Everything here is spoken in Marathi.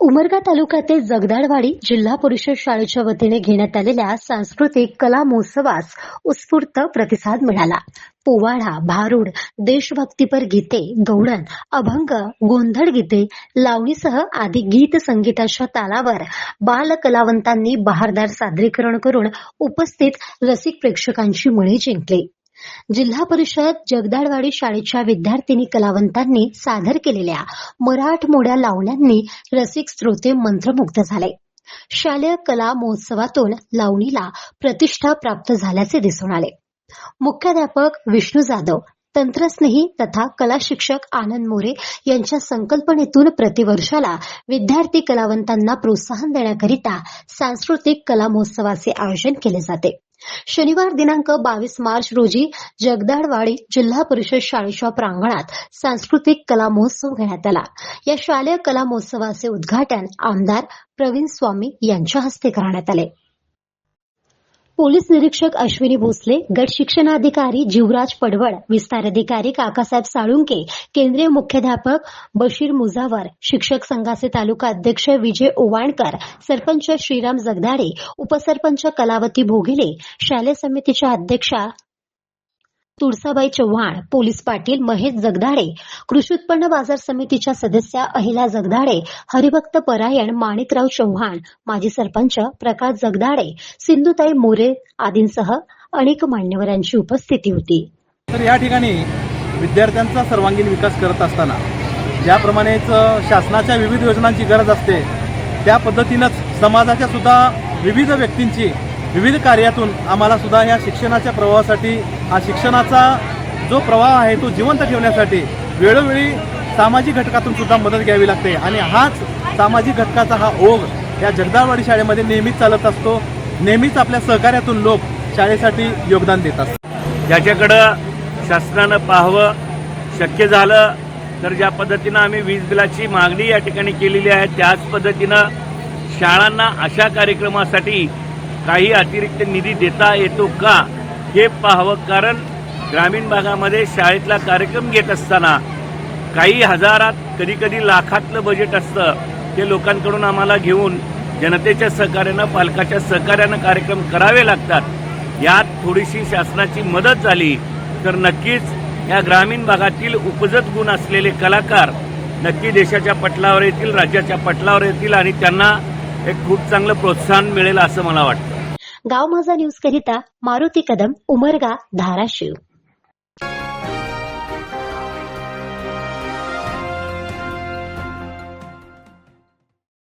उमरगा तालुक्यातील जगदाळवाडी जिल्हा परिषद शाळेच्या वतीने घेण्यात आलेल्या सांस्कृतिक कला महोत्सवास उत्स्फूर्त प्रतिसाद मिळाला. पोवाडा भारूड देशभक्तीपर गीते गौडण अभंग गोंधळ गीते लावणीसह आदी गीत संगीताच्या तालावर बाल कलावंतांनी बहारदार सादरीकरण करून उपस्थित रसिक प्रेक्षकांची मने जिंकली. जिल्हा परिषद जगदाळवाडी शाळेच्या विद्यार्थिनी कलावंतांनी सादर केलेल्या मराठमोड्या लावण्यांनी रसिक श्रोते मंत्रमुग्ध झाले. शालेय कला महोत्सवातून लावणीला प्रतिष्ठा प्राप्त झाल्याचे दिसून आले. मुख्याध्यापक विष्णू जाधव तंत्रस्नेही तथा कला शिक्षक आनंद मोरे यांच्या संकल्पनेतून प्रतिवर्षाला विद्यार्थी कलावंतांना प्रोत्साहन देण्याकरिता सांस्कृतिक कला महोत्सवाचे आयोजन केले जाते. शनिवार दिनांक बावीस मार्च रोजी जगदाळवाडी जिल्हा परिषद शाळेच्या प्रांगणात सांस्कृतिक कला महोत्सव घेण्यात आला. या शालेय कला महोत्सवाचे उद्घाटन आमदार प्रवीण स्वामी यांच्या हस्ते करण्यात आले. पोलीस निरीक्षक अश्विनी भोसले गट शिक्षणाधिकारी जीवराज पडवळ विस्तार अधिकारी काकासाहेब साळुंके केंद्रीय मुख्याध्यापक बशीर मुजावर शिक्षक संघाचे तालुका अध्यक्ष विजय ओवाणकर सरपंच श्रीराम जगदाडे उपसरपंच कलावती भोगिले शालेय समितीच्या अध्यक्षा तुळसाबाई चव्हाण पोलीस पाटील महेश जगदाडे कृषी उत्पन्न बाजार समितीच्या सदस्या अहिला जगदाडे हरिभक्त परायण माणिकराव चव्हाण माजी सरपंच प्रकाश जगदाडे सिंधुताई मोरे आदींसह अनेक मान्यवरांची उपस्थिती होती. तर या ठिकाणी विद्यार्थ्यांचा सर्वांगीण विकास करत असताना ज्याप्रमाणेच शासनाच्या विविध योजनांची गरज असते त्या पद्धतीनंच समाजाच्या सुद्धा विविध व्यक्तींची विविध कार्यातून आम्हाला सुद्धा या शिक्षणाच्या प्रवाहासाठी हा शिक्षणाचा जो प्रवाह आहे तो जिवंत ठेवण्यासाठी वेळोवेळी सामाजिक घटकातून सुद्धा मदत घ्यावी लागते. आणि हाच सामाजिक घटकाचा हा ओघ या जगदाळवाडी शाळेमध्ये नेहमीच चालत असतो. नेहमीच आपल्या सहकार्यातून लोक शाळेसाठी योगदान देत असतात. ज्याच्याकडं शासनानं पाहावं शक्य झालं तर ज्या पद्धतीनं आम्ही वीज बिलाची मागणी या ठिकाणी केलेली आहे त्याच पद्धतीनं शाळांना अशा कार्यक्रमासाठी काही अतिरिक्त निधी देता येतो का? हे पाहावं कारण ग्रामीण भागामध्ये शाळेतला कार्यक्रम घेत असताना काही हजारात कधी कधी लाखातलं बजेट असतं. ते लोकांकडून आम्हाला घेऊन जनतेच्या सहकार्यानं पालकाच्या सहकार्यानं कार्यक्रम करावे लागतात. यात थोडीशी शासनाची मदत झाली तर नक्कीच या ग्रामीण भागातील उपजत गुण असलेले कलाकार नक्की देशाच्या पटलावर येतील राज्याच्या पटलावर येतील आणि त्यांना एक खूप चांगलं प्रोत्साहन मिळेल असं मला वाटतं. गाव माझा न्यूज करिता मारुती कदम उमरगा धाराशिव.